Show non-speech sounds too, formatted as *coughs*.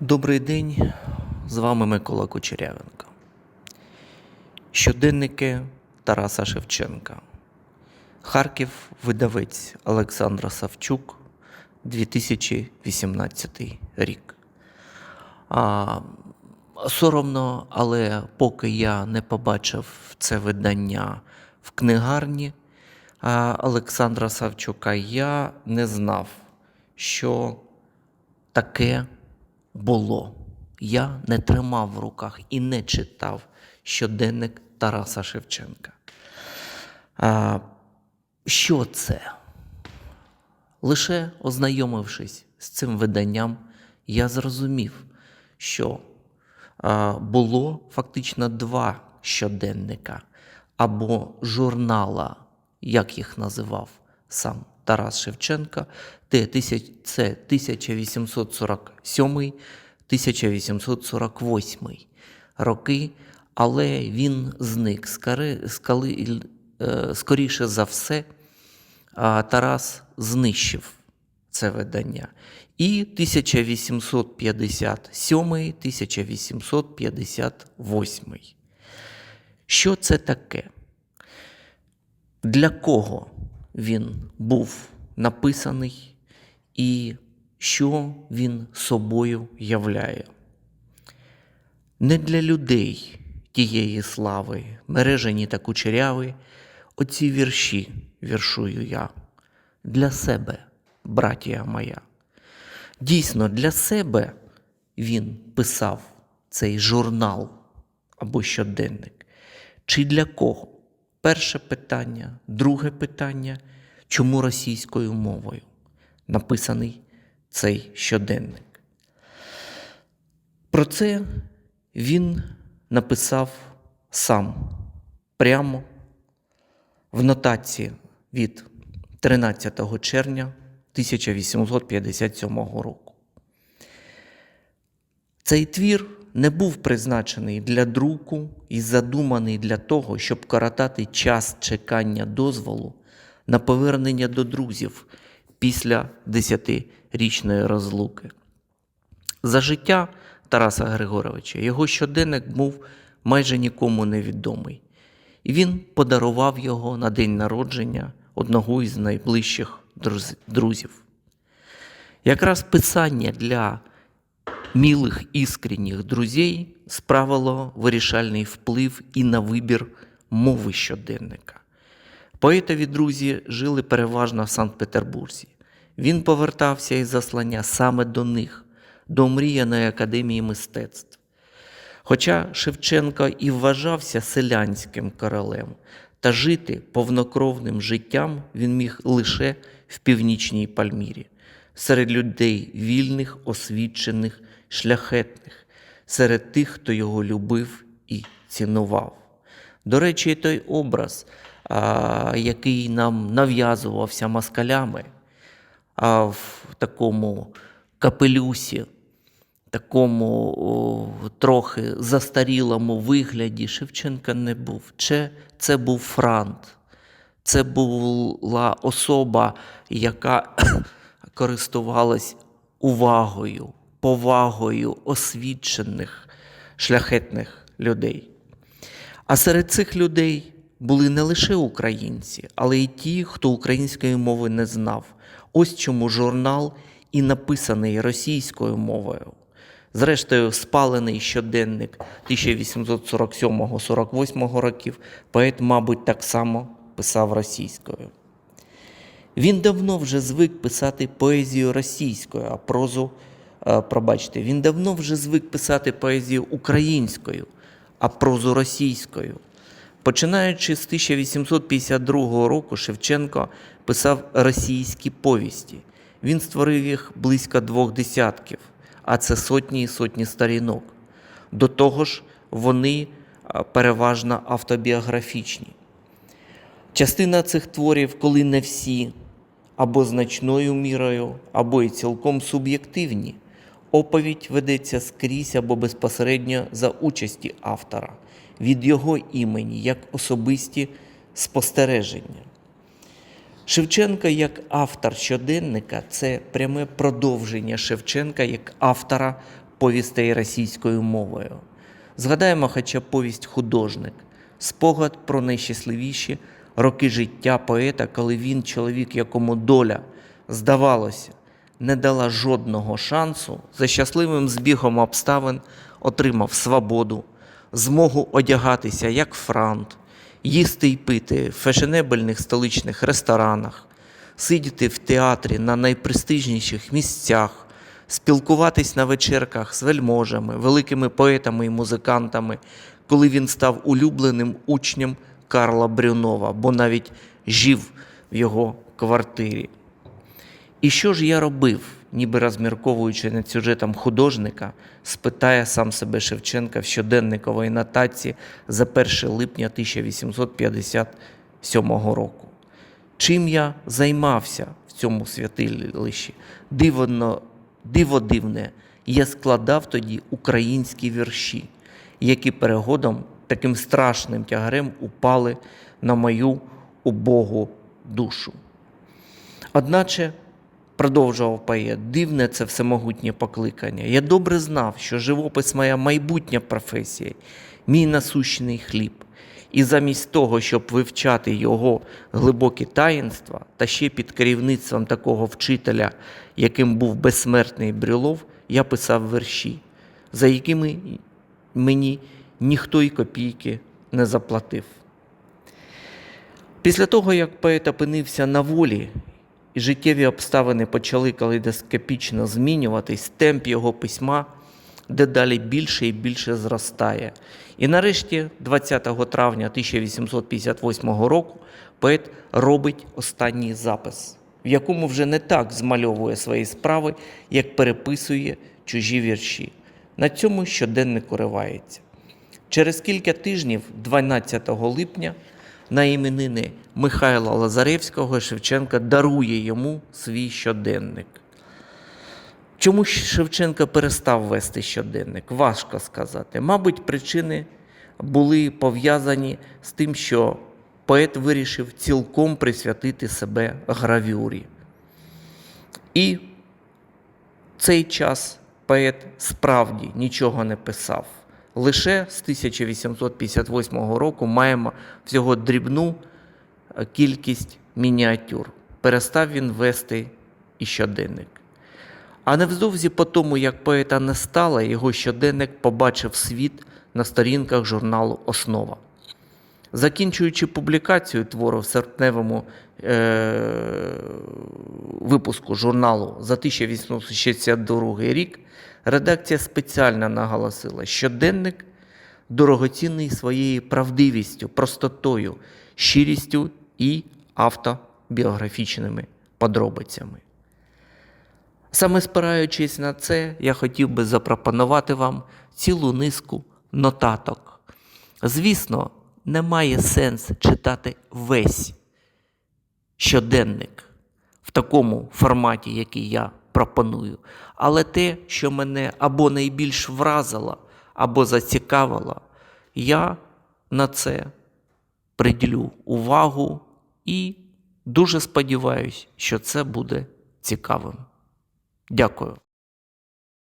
Добрий день, з вами Микола Кучерявенко. Щоденники Тараса Шевченка. Харків, видавець Олександра Савчук, 2018 рік. А, соромно, але поки я не побачив це видання в книгарні а, Олександра Савчука, я не знав, що таке було. Я не тримав в руках і не читав щоденник Тараса Шевченка. А, що це? Лише ознайомившись з цим виданням, я зрозумів, що було фактично два щоденника або журнала, як їх називав сам Тарас Шевченка, це 1847-1848 роки, але він зник. Е, Скоріше за все, Тарас знищив це видання. І 1857-1858. Що це таке? Для кого він був написаний і що він собою являє? Не для людей тієї слави, мережені та кучеряви, оці вірші віршую я. Для себе, братія моя. Дійсно, для себе він писав цей журнал або щоденник. Чи для кого? Перше питання, друге питання, чому російською мовою написаний цей щоденник? Про це він написав сам прямо в нотації від 13 червня 1857 року. Цей твір не був призначений для друку і задуманий для того, щоб коротати час чекання дозволу на повернення до друзів після десятирічної розлуки. За життя Тараса Григоровича його щоденник був майже нікому невідомий, і він подарував його на день народження одного із найближчих друз- друзів. Якраз писання для милих іскренніх друзей справило вирішальний вплив і на вибір мови щоденника. Поетові друзі жили переважно в Санкт-Петербурзі. Він повертався із заслання саме до них, до мріяної академії мистецтв. Хоча Шевченко і вважався селянським королем, та жити повнокровним життям він міг лише в північній Пальмірі, серед людей вільних, освічених, шляхетних, серед тих, хто його любив і цінував. До речі, той образ, який нам нав'язувався москалями, а в такому капелюсі, такому трохи застарілому вигляді Шевченка не був. Це, це був франт, це була особа, яка *coughs* користувалась увагою, повагою освічених, шляхетних людей. А серед цих людей були не лише українці, але й ті, хто української мови не знав. Ось чому журнал і написаний російською мовою. Зрештою, спалений щоденник 1847-48 років, поет, мабуть, так само писав російською. Він давно вже звик писати поезію російською, а прозу, пробачте, він давно вже звик писати поезію українською, а прозу російською. Починаючи з 1852 року, Шевченко писав російські повісті. Він створив їх близько двох десятків, а це сотні і сотні сторінок. До того ж, вони е, переважно автобіографічні. Частина цих творів, коли не всі, або значною мірою, або й цілком суб'єктивні. Оповідь ведеться скрізь або безпосередньо за участі автора, від його імені, як особисті спостереження. Шевченка як автор щоденника це пряме продовження Шевченка як автора повістей російською мовою. Згадаємо хоча повість художник, спогад про найщасливіші роки життя поета, коли він, чоловік, якому доля, здавалося, не дала жодного шансу, за щасливим збігом обставин отримав свободу, змогу одягатися як франт, їсти й пити в фешенебельних столичних ресторанах, сидіти в театрі на найпрестижніших місцях, спілкуватись на вечірках з вельможами, великими поетами і музикантами, коли він став улюбленим учнем Карла Брюнова, бо навіть жив в його квартирі. І що ж я робив, ніби розмірковуючи над сюжетом художника, спитає сам себе Шевченка в щоденниковій нотації за 1 липня 1857 року. Чим я займався в цьому святилищі? Дивно, диво дивне, я складав тоді українські вірші, які перегодом таким страшним тягарем упали на мою убогу душу. Одначе, продовжував поет, дивне це всемогутнє покликання. Я добре знав, що живопис моя майбутня професія, мій насущний хліб. І замість того, щоб вивчати його глибокі таїнства, та ще під керівництвом такого вчителя, яким був безсмертний Брюлов, я писав вірші, за якими мені ніхто й копійки не заплатив. Після того, як поет опинився на волі, і життєві обставини почали калейдоскопічно змінюватись, темп його письма дедалі більше і більше зростає. І нарешті, 20 травня 1858 року, поет робить останній запис, в якому вже не так змальовує свої справи, як переписує чужі вірші. На цьому щоденник уривається. Через кілька тижнів, 12 липня, на іменини Михайла Лазаревського Шевченка дарує йому свій щоденник. Чому ж Шевченко перестав вести щоденник? Важко сказати. Мабуть, причини були пов'язані з тим, що поет вирішив цілком присвятити себе гравюрі. І цей час поет справді нічого не писав. Лише з 1858 року маємо всього дрібну е, кількість мініатюр. Перестав він вести і щоденник. А невдовзі по тому, як поета не стало, його щоденник побачив світ на сторінках журналу Основа. Закінчуючи публікацію твору в серпневому е- випуску журналу за 1862 рік, редакція спеціально наголосила, що щоденник дорогоцінний своєю правдивістю, простотою, щирістю і автобіографічними подробицями. Саме спираючись на це, я хотів би запропонувати вам цілу низку нотаток. Звісно, немає сенс читати весь щоденник в такому форматі, який я пропоную. Але те, що мене або найбільш вразило, або зацікавило, я на це приділю увагу і дуже сподіваюся, що це буде цікавим. Дякую.